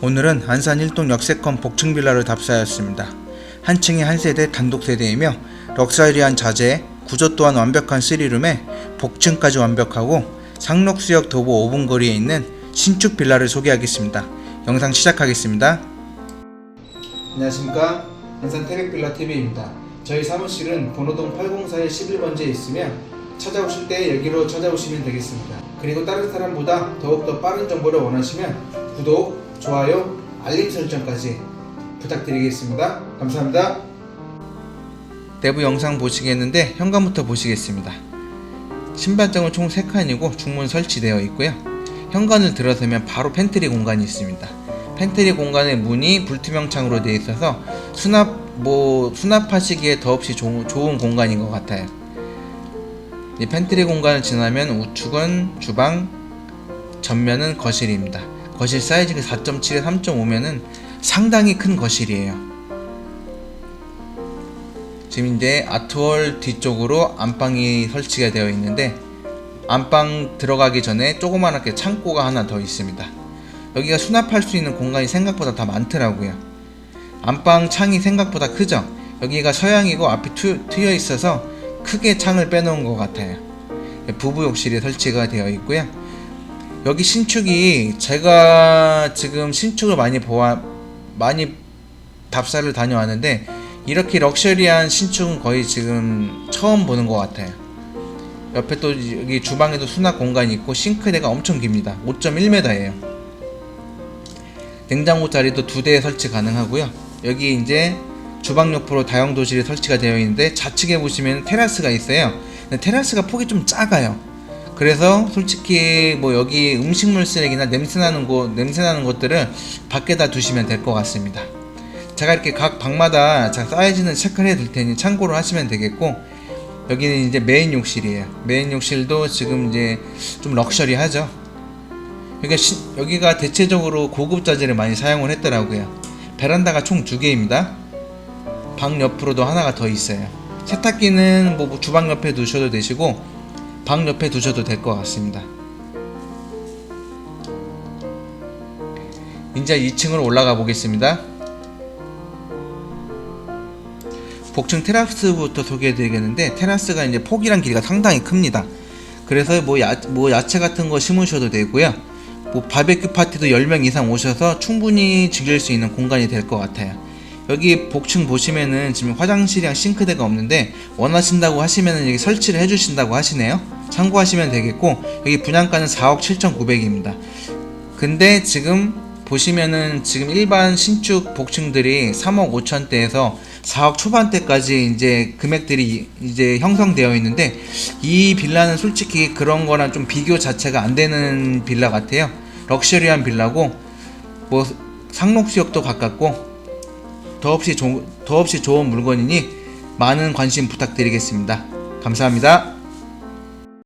오늘은 안산 일동 역세권 복층 빌라를 답사하였습니다. 한 층에 한 세대 단독 세대이며 럭셔리한 자재, 구조 또한 완벽한 3룸에 복층까지 완벽하고 상록수역 도보 5분 거리에 있는 신축 빌라를 소개하겠습니다. 영상 시작하겠습니다. 안녕하십니까 안산 태백빌라 TV입니다. 저희 사무실은 번호동 804의 11번지에 있으며 찾아오실 때 여기로 찾아오시면 되겠습니다. 그리고 다른 사람보다 더욱더 빠른 정보를 원하시면 구독, 좋아요, 알림 설정까지 부탁드리겠습니다. 감사합니다. 내부 영상 보시겠는데 현관부터 보시겠습니다. 신발장은 총 3칸이고 중문 설치되어 있고요. 현관을 들어서면 바로 팬트리 공간이 있습니다. 팬트리 공간의 문이 불투명 창으로 되어 있어서 수납 뭐 수납하시기에 더없이 조- 좋은 공간인 것 같아요. 이 팬트리 공간을 지나면 우측은 주방, 전면은 거실입니다. 거실 사이즈가 4.7에 3.5면은 상당히 큰 거실이에요. 지금 이제 아트월 뒤쪽으로 안방이 설치가 되어 있는데 안방 들어가기 전에 조그맣게 창고가 하나 더 있습니다. 여기가 수납할 수 있는 공간이 생각보다 다 많더라고요. 안방 창이 생각보다 크죠? 여기가 서양이고 앞이 트, 트여 있어서 크게 창을 빼놓은 것 같아요. 부부 욕실이 설치가 되어 있고요. 여기 신축이 제가 지금 신축을 많이 보아 많이 답사를 다녀왔는데 이렇게 럭셔리한 신축은 거의 지금 처음 보는 것 같아요. 옆에 또 여기 주방에도 수납 공간이 있고 싱크대가 엄청 깁니다. 5.1m예요. 냉장고 자리도 두 대 설치 가능하고요. 여기 이제 주방 옆으로 다용도실이 설치가 되어 있는데 좌측에 보시면 테라스가 있어요. 테라스가 폭이 좀 작아요. 그래서 솔직히 뭐 여기 음식물 쓰레기나 냄새 나는 곳 냄새 나는 것들을 밖에다 두시면 될 것 같습니다. 제가 이렇게 각 방마다 자 사이즈는 체크를 해둘 테니 참고를 하시면 되겠고 여기는 이제 메인 욕실이에요. 메인 욕실도 지금 이제 좀 럭셔리하죠. 시- 여기가 대체적으로 고급 자재를 많이 사용을 했더라고요. 베란다가 총 두 개입니다. 방 옆으로도 하나가 더 있어요. 세탁기는 뭐 주방 옆에 두셔도 되시고 방 옆에 두셔도 될 것 같습니다. 이제 2층으로 올라가 보겠습니다. 복층 테라스부터 소개해 드리겠는데 테라스가 이제 폭이랑 길이가 상당히 큽니다. 그래서 뭐, 야, 뭐 야채 같은 거 심으셔도 되고요. 뭐 바베큐 파티도 10명 이상 오셔서 충분히 즐길 수 있는 공간이 될 것 같아요. 여기 복층 보시면은 지금 화장실이랑 싱크대가 없는데 원하신다고 하시면은 여기 설치를 해주신다고 하시네요. 참고하시면 되겠고 여기 분양가는 4억 7,900입니다. 근데 지금 보시면은 지금 일반 신축 복층들이 3억 5천대에서 4억 초반대까지 이제 금액들이 이제 형성되어 있는데 이 빌라는 솔직히 그런 거랑 좀 비교 자체가 안 되는 빌라 같아요. 럭셔리한 빌라고 뭐 상록수역도 가깝고 더없이 조, 더없이 좋은 물건이니 많은 관심 부탁드리겠습니다. 감사합니다.